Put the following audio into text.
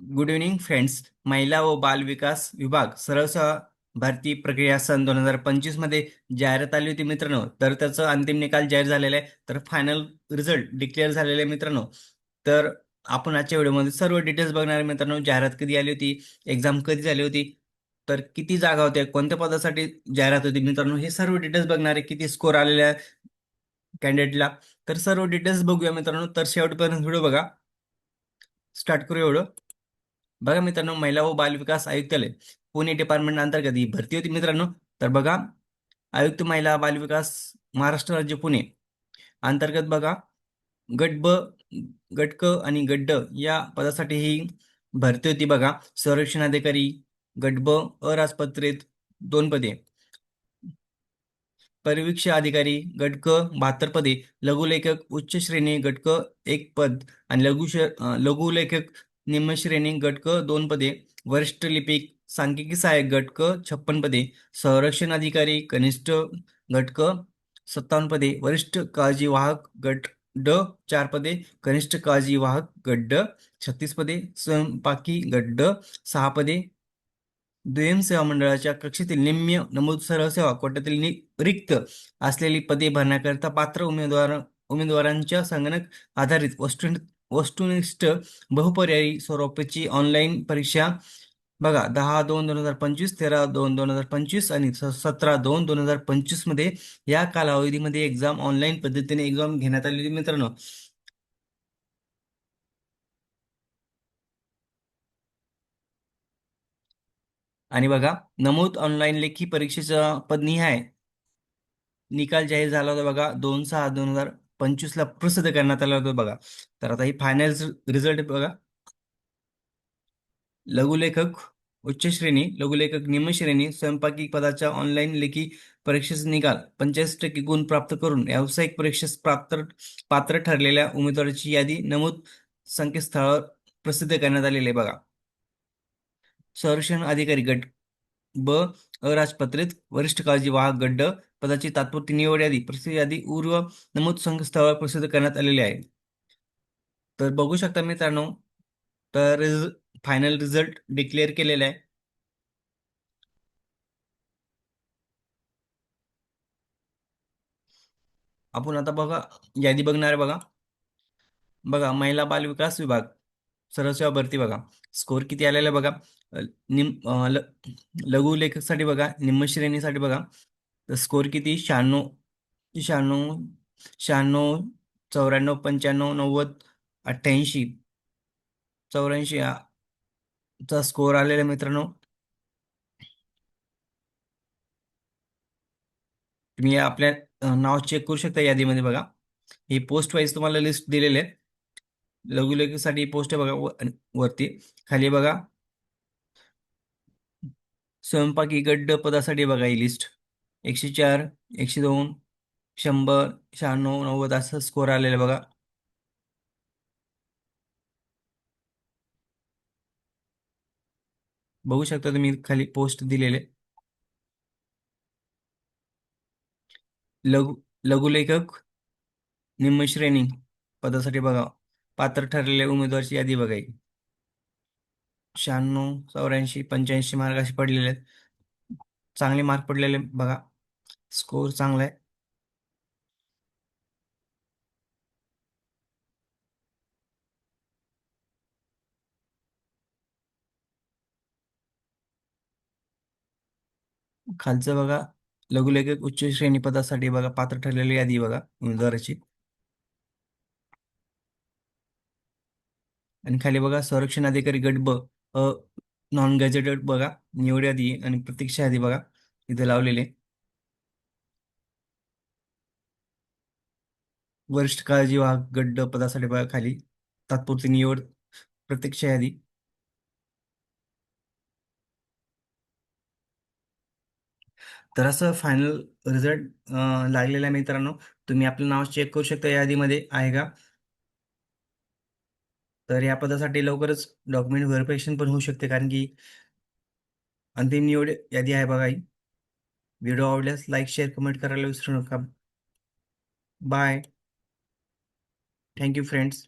Good evening friends महिला व बाल विकास विभाग सरळ भारतीय भरती प्रक्रिया सन दोन हजार पंचवीसमध्ये जाहिरात आली होती मित्रांनो. तर त्याचं अंतिम निकाल जाहीर झालेला आहे. तर फायनल रिझल्ट डिक्लेअर झालेला आहे मित्रांनो. तर आपण आजच्या व्हिडिओमध्ये सर्व डिटेल्स बघणार आहे मित्रांनो. जाहिरात कधी आली होती? एक्झाम कधी झाली होती? तर किती जागा होत्या? कोणत्या पदासाठी जाहिरात होती मित्रांनो? हे सर्व डिटेल्स बघणार आहे. किती स्कोर आलेल्या कॅन्डिडेटला तर सर्व डिटेल्स बघूया मित्रांनो. तर शेवटपर्यंत व्हिडिओ बघा. स्टार्ट करू एवढं. बघा मित्रांनो महिला व बाल विकास आयुक्तालय पुणे डिपार्टमेंट अंतर्गत ही भरती होती मित्रांनो. तर बघा आयुक्त महिला बाल विकास महाराष्ट्र राज्य पुणे. अंतर्गत बघा गट ब गटक आणि गड्ड या पदासाठी ही भरती होती बघा. संरक्षण अधिकारी गट ब अराजपत्रित दोन पदे. परिवीक्षा अधिकारी गटक बहात्तर पदे. लघुलेखक उच्च श्रेणी गटक एक पद. आणि लघु लघुलेखक निम्नश्रेणी गट क दोन पदे वरिष्ठ लिपिक सांख्यिकी सहाय्यक गट क छप्पन पदे संरक्षण अधिकारी कनिष्ठ गट क सत्तावन्न पदे वरिष्ठ काळजी वाहक गट ड चार पदे कनिष्ठ काळजी वाहक गट ड छत्तीस पदे स्वयंपाकी गट ड सहा पदे. दुय्यम सेवा मंडळाच्या कक्षेतील निम्य नमूद सर्व सेवा कोट्यातील रिक्त असलेली पदे भरण्याकरिता पात्र उमेदवार उमेदवारांच्या संगणक आधारित वस्तू वस्तुनिष्ठ बहुपर्यायी स्वरूपाची ऑनलाईन परीक्षा. बघा दहा दोन दोन हजार पंचवीस तेरा दोन दोन हजार पंचवीस आणि सतरा दोन दोन हजार पंचवीसमध्ये या कालावधीमध्ये एक्झाम ऑनलाईन पद्धतीने एक्झाम घेण्यात आलेली मित्रांनो. आणि बघा नमूद ऑनलाईन लेखी परीक्षेचा पदनिहाय निकाल जाहीर झाला होता बघा दोन सहा दोन हजार पंचवीस ला प्रसिद्ध करण्यात आला होता बघा. तर आता ही फायनल रिझल्ट बघा. लघुलेखक उच्च श्रेणी लघुलेखक निम्न श्रेणी स्वयंपाकी पदाच्या ऑनलाईन लेखी परीक्षेचा निकाल पंचाळीस टक्के गुण प्राप्त करून व्यावसायिक परीक्षेस पात्र पात्र ठरलेल्या उमेदवाराची यादी नमूद संकेतस्थळावर प्रसिद्ध करण्यात आलेली आहे बघा. संरक्षण अधिकारी गट ब अराजपत्रित वरिष्ठ काळजी वाहक गड्ड पदाची तात्पुरती निवड यादी प्रसिद्ध यादी उर्व नमूद संकेतस्थळावर प्रसिद्ध करण्यात आलेली आहे. तर बघू शकता मित्रांनो तर रिज फायनल रिझल्ट डिक्लेअर केलेला आहे. आपण आता बघा यादी बघणार आहे बघा. बघा महिला बाल विकास विभाग. सरसेवा भरती बघा. स्कोर किती आलेला आहे बघा निम लघु लेखकसाठी बघा. निम्न श्रेणीसाठी बघा. तर स्कोर किती? शहाण्णव शहाण्णव शहाण्णव चौऱ्याण्णव पंच्याण्णव नव्वद अठ्ठ्याऐंशी. चौऱ्याऐंशी चा स्कोर आलेला मित्रांनो. तुम्ही आपल्या नाव चेक करू शकता यादीमध्ये बघा. ही पोस्ट वाईज तुम्हाला लिस्ट दिलेले आहे लघुलेखीसाठी पोस्ट बघा वरती. खाली बघा. स्वयंपाकी गड्ड पदासाठी बघा ही लिस्ट एकशे चार एकशे दोन शंभर शहाण्णव नव्वद असं स्कोर आलेलं बघा. बघू शकता तुम्ही खाली पोस्ट दिलेले. लघु लघुलेखक निम्न श्रेणी पदासाठी बघा. पात्र ठरलेल्या उमेदवारची यादी बघाय शहाण्णव चौऱ्याऐंशी पंच्याऐंशी मार्क असे पडलेले आहेत. चांगले मार्क पडलेले बघा. स्कोर चांगला आहे. खालचं बघा. लघुलेखक उच्च श्रेणी पदासाठी बघा पात्र ठरलेली यादी बघा. उमेदवाराची. आणि खाली बघा संरक्षण अधिकारी गट ब नॉन गॅजेटेड बघा निवड यादी आणि प्रतीक्षा यादी बघा इथे लावलेले. वरिष्ठ काळजी वाहक गट पदासाठी बघा खाली तात्पुरती निवड प्रतीक्षा यादी. तर असं फायनल रिझल्ट लागलेला आहे मित्रांनो. तुम्ही आपलं नाव चेक करू शकता यादीमध्ये आहे का? तर या पदासाठी लवकरच डॉक्युमेंट व्हेरिफिकेशन पण होऊ शकते. कारण की अंतिम निवड यादी आहे बघा व्हिडिओ आवडल्यास लाईक शेअर कमेंट करायला विसरू नका. Bye thank you friends